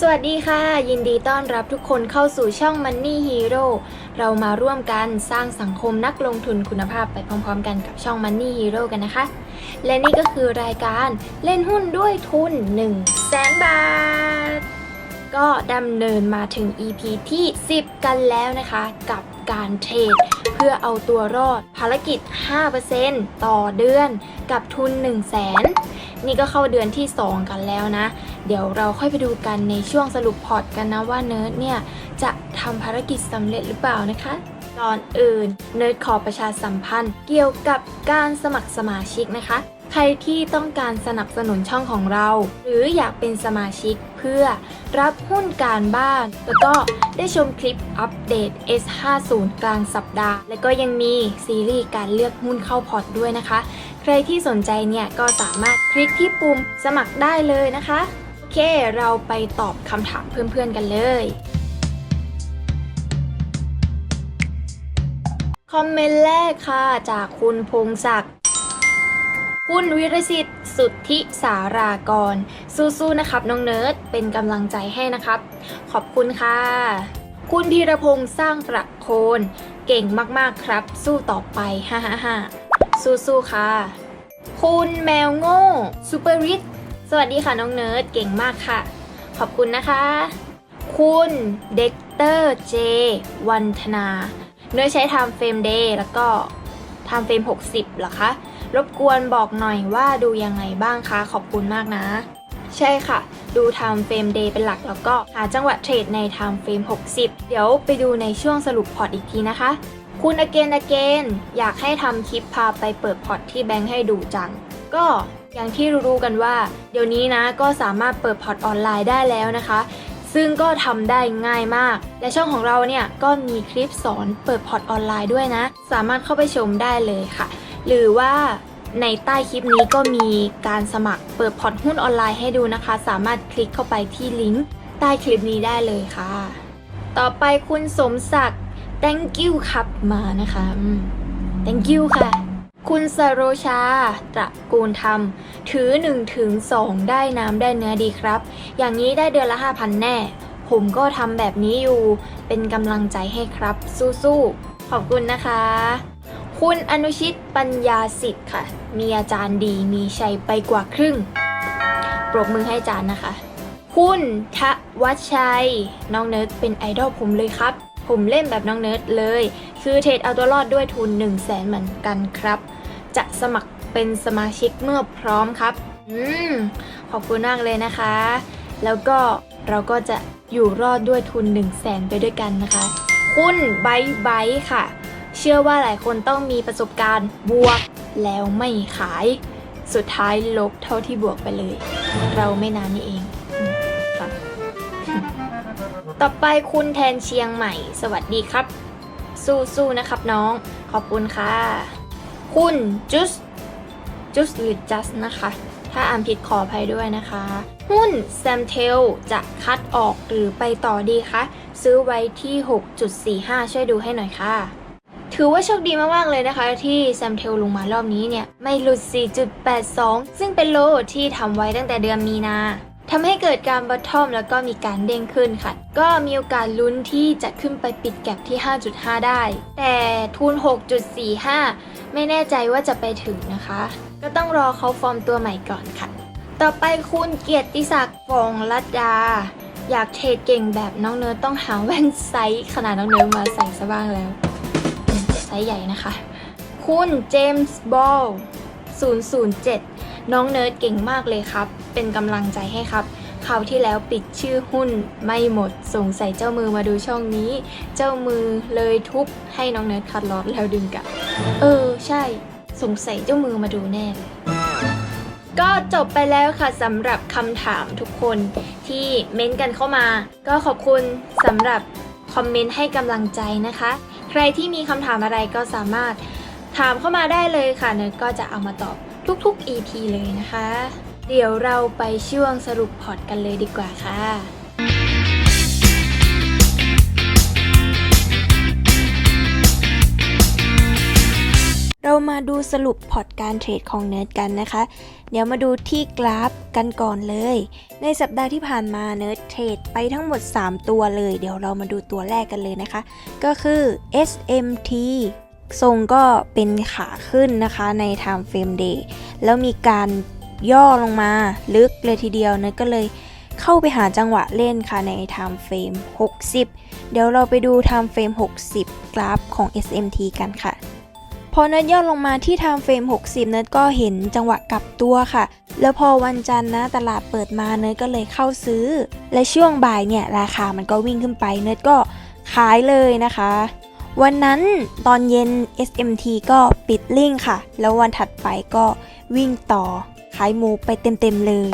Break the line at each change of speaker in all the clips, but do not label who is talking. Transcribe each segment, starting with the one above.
สวัสดีค่ะ ยินดีต้อนรับทุกคนเข้าสู่ช่อง Money Hero เรามาร่วมกันสร้างสังคมนักลงทุนคุณภาพไปพร้อมๆ กันกับช่อง Money Hero กันนะคะ และนี่ก็คือรายการเล่นหุ้นด้วยทุน 1 0 0 0 0แสนบาท ก็ดำเนินมาถึง EP ที่ 10 กันแล้วนะคะ กับการเทรดเพื่อเอาตัวรอดภารกิจ 5%ต่อเดือนกับทุน 1 0 0 0 0แส นี่ก็เข้าเดือนที่ 2 กันแล้วนะ เดี๋ยวเราค่อยไปดูกันในช่วงสรุปพอร์ตกันนะว่าเนิร์ดเนี่ย จะทำภารกิจสำเร็จหรือเปล่านะคะก่อนอื่น เนิร์ดขอประชาสัมพันธ์เกี่ยวกับการสมัครสมาชิกนะคะ ใครที่ต้องการสนับสนุนช่องของเรา หรืออยากเป็นสมาชิกเพื่อรับหุ้นการบ้าน แล้วก็ได้ชมคลิปอัปเดต S50 กลางสัปดาห์ และก็ยังมีซีรีส์การเลือกหุ้นเข้าพอร์ตด้วยนะคะ ใครที่สนใจเนี่ยก็สามารถคลิกที่ปุ่มสมัครได้เลยนะคะโอเค เราไปตอบคำถามเพื่อนๆกันเลยคอมเมนต์แรกค่ะจากคุณพงศักดิ์ คุณวิรสิทธิ์สุทธิสารากร สู้ๆนะครับน้องเนิร์ดเป็นกำลังใจให้นะครับ ขอบคุณค่ะ คุณพีรพงษ์สร้างประโคน เก่งมากๆครับ สู้ต่อไปฮ่าฮ่าฮ่าสู้ๆค่ะ คุณแมวโง่ซูเปอร์ริทสวัสดีค่ะน้องเนิร์ดเก่งมากค่ะ ขอบคุณนะคะ คุณเด็กเตอร์เจวันธนา เนื้อใช้ทม์เฟรมเดย์แล้วก็ทม์เฟรม 60เหรอคะ รบกวนบอกหน่อยว่าดูยังไงบ้างคะ ขอบคุณมากนะ ใช่ค่ะ ดูไทม์เฟรมเดย์เป็นหลักแล้วก็หาจังหวะเทรดในไทม์เฟรม60 เดี๋ยวไปดูในช่วงสรุปพอร์ตอีกทีนะคะ คุณอเกนอเกนอยากให้ทำคลิปพาไปเปิดพอร์ตที่แบงค์ให้ดูจัง ก็อย่างที่รู้ๆกันว่า เดี๋ยวนี้นะก็สามารถเปิดพอร์ตออนไลน์ได้แล้วนะคะ ซึ่งก็ทำได้ง่ายมาก และช่องของเราเนี่ยก็มีคลิปสอนเปิดพอร์ตออนไลน์ด้วยนะ สามารถเข้าไปชมได้เลยค่ะ หรือว่าในใต้คลิปนี้ก็มีการสมัครเปิดพอร์ตหุ้นออนไลน์ให้ดูนะคะ สามารถคลิกเข้าไปที่ลิงก์ใต้คลิปนี้ได้เลยค่ะ ต่อไปคุณสมศักดิ์ thank you ครับมานะคะ thank you ค่ะ คุณสโรชา ตระกูลธรรม ถือ1ถึง2ได้น้ำได้เนื้อดีครับ อย่างนี้ได้เดือนละ 5,000 แน่ ผมก็ทำแบบนี้อยู่ เป็นกำลังใจให้ครับ สู้ๆ ขอบคุณนะคะ คุณอนุชิตปัญญาสิทธิ์ค่ะ มีอาจารย์ดีมีชัยไปกว่าครึ่ง ปรบมือให้อาจารย์นะคะ คุณทวัชชัย น้องเนิร์ดเป็นไอดอลผมเลยครับ ผมเล่นแบบน้องเนิร์ดเลย คือเทรดเอาตัวรอดด้วยทุน 1 0 0 0 0แสนเหมือนกันครับ จะสมัครเป็นสมาชิกเมื่อพร้อมครับ อืม ขอบคุณมากเลยนะคะ แล้วก็เราก็จะอยู่รอดด้วยทุน 1 0 0 0 0แสนไปด้วยกันนะคะ คุณไบท์ไบท์ค่ะ เชื่อว่าหลายคนต้องมีประสบการณ์บวกแล้วไม่ขาย สุดท้ายลบเท่าที่บวกไปเลย เราไม่นานนี่เอง ต่อไปคุณแทนเชียงใหม่ สวัสดีครับ สู้ๆนะครับน้อง ขอบคุณค่ะ คุณจุสจุสหรือจัสนะคะ ถ้าอ่านผิดขออภัยด้วยนะคะ หุ้นแซมเทลจะคัดออกหรือไปต่อดีคะ ซื้อไว้ที่ 6.45 ช่วยดูให้หน่อยค่ะ ถือว่าโชคดีมาก ๆ เลยนะคะ ที่แซมเทลลงมารอบนี้เนี่ย ไม่หลุด 4.82 ซึ่งเป็นโลที่ทำไว้ตั้งแต่เดือนมีนาทำให้เกิดการบัตทอมแล้วก็มีการเด้งขึ้นค่ะ ก็มีโอกาสลุ้นที่จะขึ้นไปปิดแก็บที่ 5.5 ได้ แต่ทุน 6.45 ไม่แน่ใจว่าจะไปถึงนะคะ ก็ต้องรอเขาฟอร์มตัวใหม่ก่อนค่ะ ต่อไปคุณเกียรติศักดิ์ฟองรัตดา อยากเทรดเก่งแบบน้องเนิร์ดต้องหาแว่นไซส์ขนาดน้องเนิร์ดมาใส่ซะบ้างแล้ว ส์ใหญ่นะคะ คุณเจมส์บอล007 น้องเนิร์ดเก่งมากเลยครับ เป็นกำลังใจให้ครับคราวที่แล้วปิดชื่อหุ้นไม่หมดสงสัยเจ้ามือมาดูช่องนี้ เจ้ามือเลยทุบให้น้องเนิร์ดคัดลอตแล้วดึงกลับ เออ ใช่ สงสัยเจ้ามือมาดูแน่เลยก็จบไปแล้วค่ะสำหรับคำถามทุกคนที่เม้นกันเข้ามา ก็ขอบคุณสำหรับคอมเมนต์ให้กำลังใจนะคะ ใครที่มีคำถามอะไรก็สามารถถามเข้ามาได้เลยค่ะเนิร์ดก็จะเอามาตอบทุกๆ EP เลยนะคะ เดี๋ยวเราไปช่วงสรุปพอร์ตกันเลยดีกว่าค่ะ มาดูสรุปพอร์ตการเทรดของเนิร์ดกันนะคะ เดี๋ยวมาดูที่กราฟกันก่อนเลย ในสัปดาห์ที่ผ่านมาเนิร์ดเทรดไปทั้งหมด 3 ตัวเลย เดี๋ยวเรามาดูตัวแรกกันเลยนะคะ ก็คือ SMT ทรงก็เป็นขาขึ้นนะคะใน Time Frame Day แล้วมีการย่อลงมาลึกเลยทีเดียวเนิร์ดก็เลยเข้าไปหาจังหวะเล่นค่ะใน Time Frame 60 เดี๋ยวเราไปดู Time Frame 60 กราฟของ SMT กันค่ะ พอเนิร์ดย่อลงมาที่ Time Frame 60เนิร์ดก็เห็นจังหวะกลับตัวค่ะ แล้วพอวันจันทร์นะตลาดเปิดมาเนิร์ดก็เลยเข้าซื้อ และช่วงบ่ายเนี่ยราคามันก็วิ่งขึ้นไปเนิร์ดก็ขายเลยนะคะ วันนั้นตอนเย็น SMT ก็ปิดลิงค่ะ แล้ววันถัดไปก็วิ่งต่อขายหมูไปเต็มๆเลย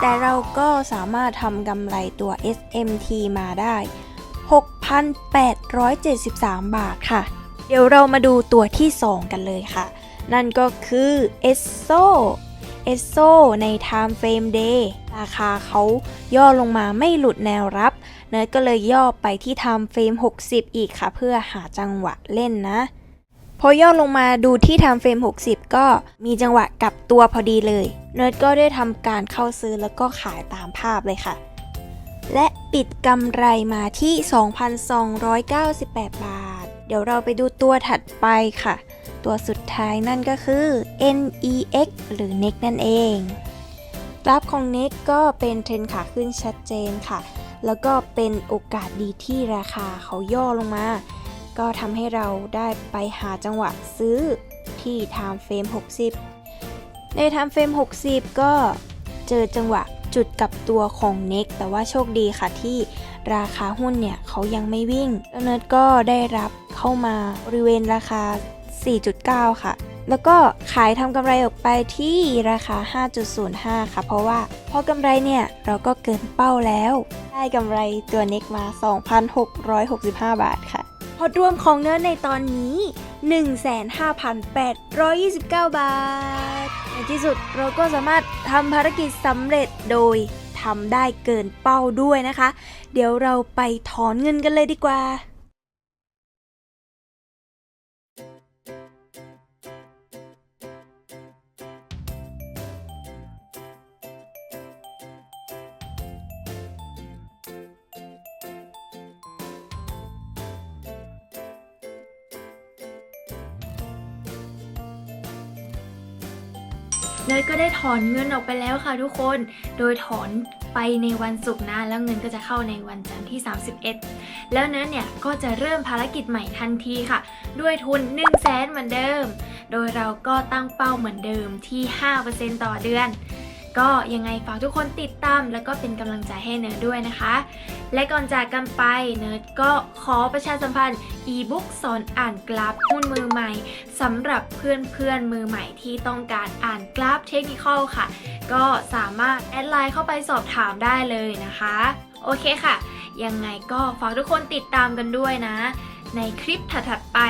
แต่เราก็สามารถทำกำไรตัว SMT มาได้ 6,873 บาทค่ะ เดี๋ยวเรามาดูตัวที่ 2 กันเลยค่ะ นั่นก็คือ ESSO ESSO ใน Time Frame Day ราคาเขาย่อลงมาไม่หลุดแนวรับ เนิร์ดก็เลยย่อไปที่ Time Frame 60 อีกค่ะ เพื่อหาจังหวะเล่นนะ พอย่อลงมาดูที่ Time Frame 60 ก็มีจังหวะกลับตัวพอดีเลย เนิร์ดก็ได้ทำการเข้าซื้อแล้วก็ขายตามภาพเลยค่ะ และปิดกำไรมาที่ 2,298 บาท เดี๋ยวเราไปดูตัวถัดไปค่ะ ตัวสุดท้ายนั่นก็คือ NEX หรือ NEX นั่นเอง กราฟของ NEX ก็เป็นเทรนขาขึ้นชัดเจนค่ะ แล้วก็เป็นโอกาสดีที่ราคาเขาย่อลงมา ก็ทำให้เราได้ไปหาจังหวะซื้อที่ Time Frame 60 ใน Time Frame 60 ก็เจอจังหวะ จุดกลับตัวของ NEX แต่ว่าโชคดีค่ะที่ราคาหุ้นเนี่ยเขายังไม่วิ่งแล้วเนิร์ดก็ได้รับเข้ามาบริเวณราคา 4.9 ค่ะ แล้วก็ขายทำกำไรออกไปที่ราคา 5.05 ค่ะ เพราะว่าพอกำไรเนี่ยเราก็เกินเป้าแล้ว ได้กำไรตัวเน็กมา 2,665 บาทค่ะ พอรวมของเนื้อในตอนนี้ 15,829 บาท ในที่สุดเราก็สามารถทำภารกิจสำเร็จโดยทำได้เกินเป้าด้วยนะคะ เดี๋ยวเราไปถอนเงินกันเลยดีกว่า เนยก็ได้ถอนเงินออกไปแล้วค่ะทุกคน โดยถอนไปในวันศุกร์นะ แล้วเงินก็จะเข้าในวันจันทร์ที่ 31 แล้วเนยเนี่ยก็จะเริ่มภารกิจใหม่ทันทีค่ะ ด้วยทุน 1 0 0 0 0แสนเหมือนเดิม โดยเราก็ตั้งเป้าเหมือนเดิมที่ 5%ต่อเดือน ก็ยังไงฝากทุกคนติดตาม แล้วก็เป็นกำลังใจให้เนิร์ดด้วยนะคะ และก่อนจากกันไปเนิร์ดก็ขอประชาสัมพันธ์อีบุ๊กสอนอ่านกราฟหุ้นมือใหม่สำหรับเพื่อนๆมือใหม่ที่ต้องการอ่านกราฟเทคนิคอลค่ะ ก็สามารถแอดไลน์เข้าไปสอบถามได้เลยนะคะ โอเคค่ะ ยังไงก็ฝากทุกคนติดตามกันด้วยนะ ในคลิปถัดๆไป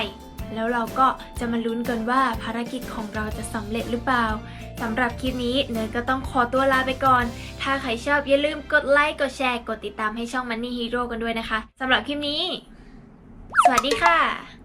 แล้วเราก็จะมาลุ้นกันว่าภารกิจของเราจะสำเร็จหรือเปล่าสำหรับคลิปนี้เนยก็ต้องขอตัวลาไปก่อน ถ้าใครชอบอย่าลืมกดไลค์ กดแชร์ กดติดตามให้ช่อง Money Hero กันด้วยนะคะสำหรับคลิปนี้ สวัสดีค่ะ